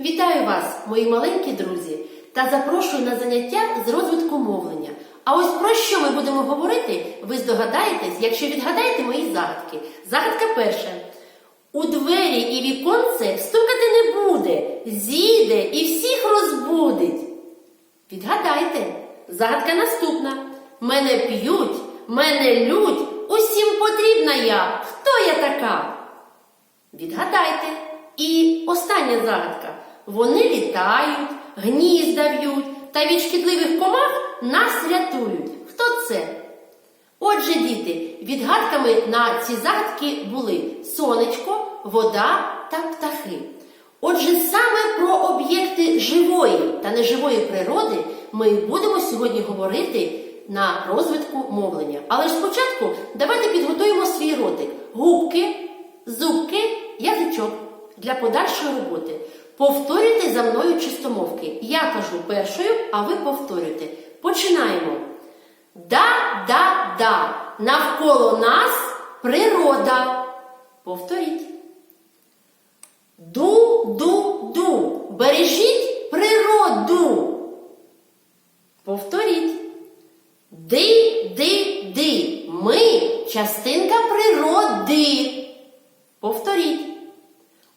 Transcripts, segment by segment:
Вітаю вас, мої маленькі друзі, та запрошую на заняття з розвитку мовлення. А ось про що ми будемо говорити, ви здогадаєтесь, якщо відгадаєте мої загадки. Загадка перша. У двері і віконце стукати не буде, зійде і всіх розбудить. Відгадайте, загадка наступна. Мене п'ють, мене лють, усім потрібна я. Хто я така? Відгадайте. І остання загадка. Вони літають, гнізда в'ють та від шкідливих комах нас рятують. Хто це? Отже, діти, відгадками на ці загадки були сонечко, вода та птахи. Отже, саме про об'єкти живої та неживої природи ми будемо сьогодні говорити на розвитку мовлення. Але ж спочатку давайте підготуємо свій ротик. Губки, зубки, язичок для подальшої роботи. Повторюйте за мною чистомовки. Я кажу першою, а ви повторюйте. Починаємо. Да-да-да. Навколо нас природа. Повторіть. Ду-ду-ду. Бережіть природу. Повторіть. Ди-ди-ди. Ми частинка природи. Повторіть.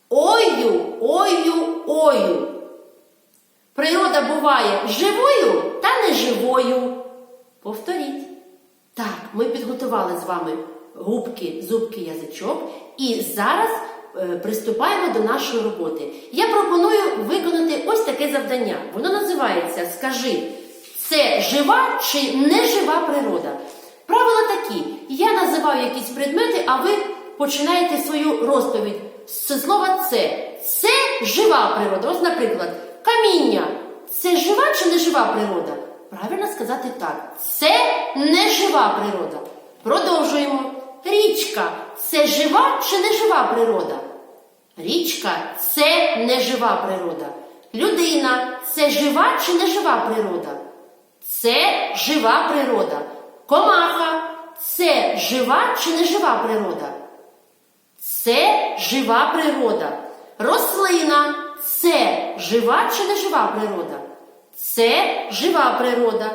Ою, ою, ою. Природа буває живою та неживою. Повторіть. Так, ми підготували з вами губки, зубки, язичок, і зараз е, приступаємо до нашої роботи. Я пропоную виконати ось таке завдання. Воно називається Скажи, це жива чи нежива природа? Правила такі: я називаю якісь предмети, а ви починаєте свою розповідь з слова це. Це жива природа. Ось, наприклад, каміння. Це жива чи нежива природа? Правильно сказати так. Це нежива природа. Продовжуємо. Річка це жива чи нежива природа? Річка це нежива природа. Людина це жива чи нежива природа? Це жива природа. Комаха це жива чи нежива природа? Це жива природа. Рослина це жива чи нежива природа? Це жива природа.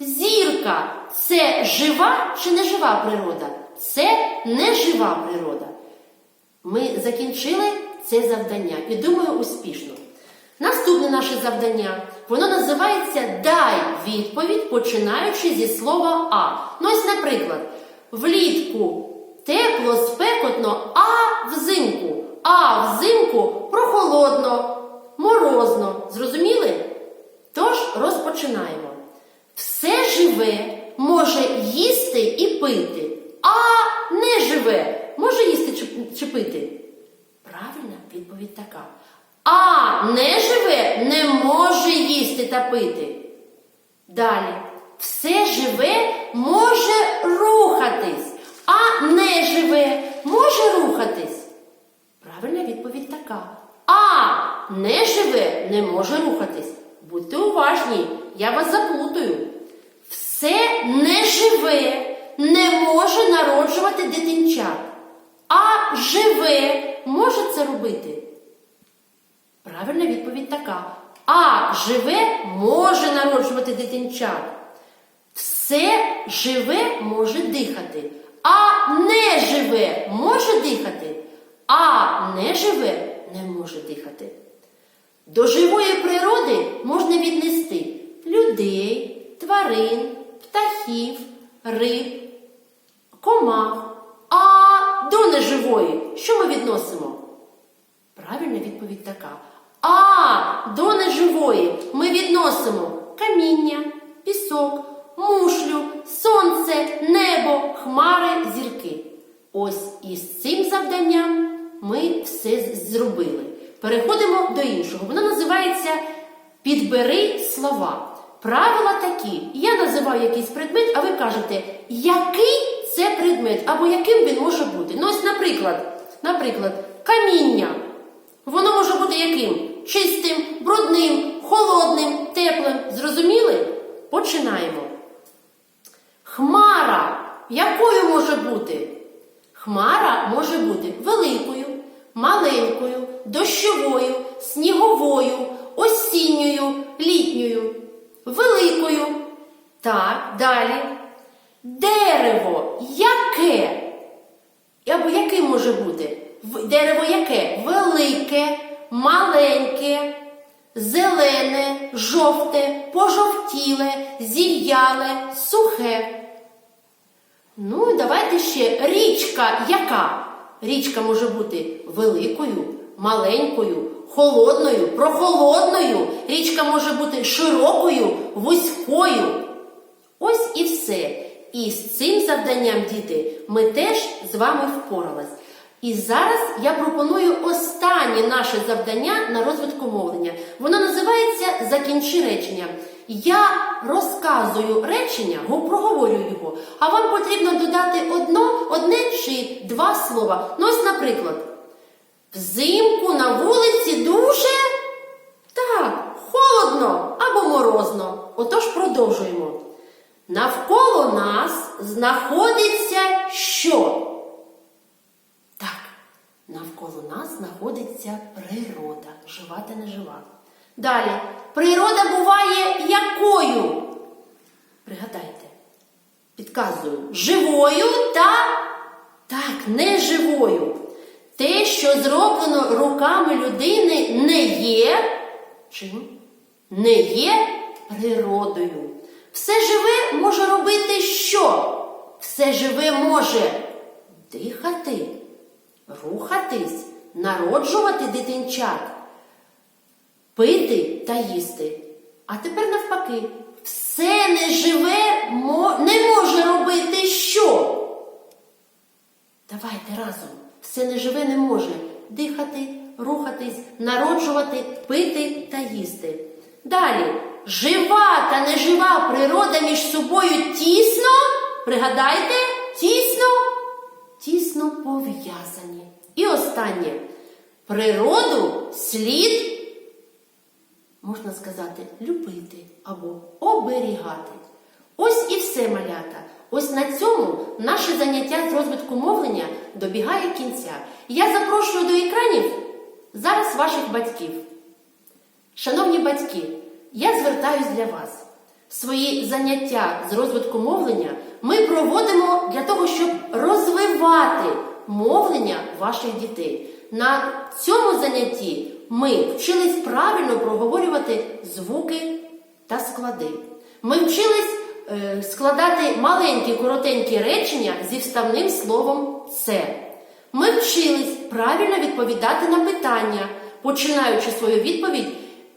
Зірка це жива чи нежива природа? Це нежива природа. Ми закінчили це завдання і думаю успішно. Наступне наше завдання, воно називається Дай відповідь, починаючи зі слова А. Ну ось, наприклад, влітку тепло, спекотно, а взимку. А взимку прохолодно, морозно. Зрозуміли? Тож розпочинаємо. Все живе може їсти і пити, а не живе може їсти чи- пити. Правильна відповідь така. А не живе не може їсти та пити. Далі. Все живе може рухатись, а не живе може рухатись. Правильна відповідь така. А не живе не може рухатись. Будьте уважні, я вас заплутаю. Все не живе не може народжувати дитинчат, а живе може це робити. Правильна відповідь така. А живе може народжувати дитинчат. Все живе може дихати, а не живе може дихати, а не живе не може дихати. До живої природи можна віднести людей, тварин, птахів, риб, комах. А до неживої що ми відносимо? Правильна відповідь така. А до неживої ми відносимо каміння, пісок, мушлю, сонце, небо, хмари, зірки. Ось із цим завданням ми все зробили. Переходимо до іншого. Воно Підбери слова. Правила такі. Я називаю якийсь предмет, а ви кажете, який це предмет або яким він може бути. Ну, ось, наприклад, наприклад, каміння. Воно може бути яким? Чистим, брудним, холодним, теплим. Зрозуміли? Починаємо. Хмара. Якою може бути? Хмара може бути великою, маленькою, дощовою, сніговою осінньою, літньою, великою. Так, далі. Дерево яке? Або яке може бути? Дерево яке? Велике, маленьке, зелене, жовте, пожовтіле, зів'яле, сухе. Ну, давайте ще річка яка? Річка може бути великою, маленькою, холодною, прохолодною. Річка може бути широкою, вузькою. Ось і все. І з цим завданням, діти, ми теж з вами впорались. І зараз я пропоную останнє наше завдання на розвитку мовлення. Воно називається Закінчи речення. Я розказую речення, го- проговорюю його, а вам потрібно додати одно, одне чи два слова. Ну, ось, наприклад, взимку на вулиці дуже так, холодно або морозно. Отож продовжуємо. Навколо нас знаходиться що? Так, навколо нас знаходиться природа, жива та нежива. Далі, природа буває якою? Пригадайте, підказую, живою та так, неживою. Те, що зроблено руками людини, не є чим? Не є природою. Все живе може робити що? Все живе може дихати, рухатись, народжувати дитинчат, пити та їсти. А тепер навпаки, все неживе не може робити що? Давайте разом. Все неживе не може дихати, рухатись, народжувати, пити та їсти. Далі, жива та нежива природа між собою тісно, пригадайте, тісно, тісно пов'язані. І останнє. Природу слід, можна сказати, любити або оберігати. Ось і все, малята. Ось на цьому наше заняття з розвитку мовлення добігає кінця. Я запрошую до екранів зараз ваших батьків. Шановні батьки, я звертаюсь для вас. Свої заняття з розвитку мовлення ми проводимо для того, щоб розвивати мовлення ваших дітей. На цьому занятті ми вчились правильно проговорювати звуки та склади. Ми вчились складати маленькі коротенькі речення зі вставним словом це. Ми вчились правильно відповідати на питання, починаючи свою відповідь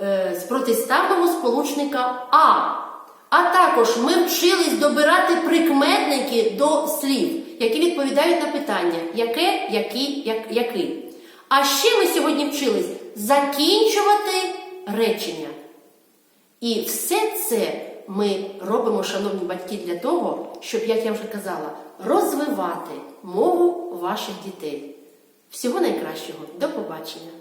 е, з протиставного сполучника А. А також ми вчились добирати прикметники до слів, які відповідають на питання, яке, який, як, який. А ще ми сьогодні вчились закінчувати речення. І все це ми робимо, шановні батьки, для того, щоб, як я вже казала, розвивати мову ваших дітей. Всього найкращого. До побачення!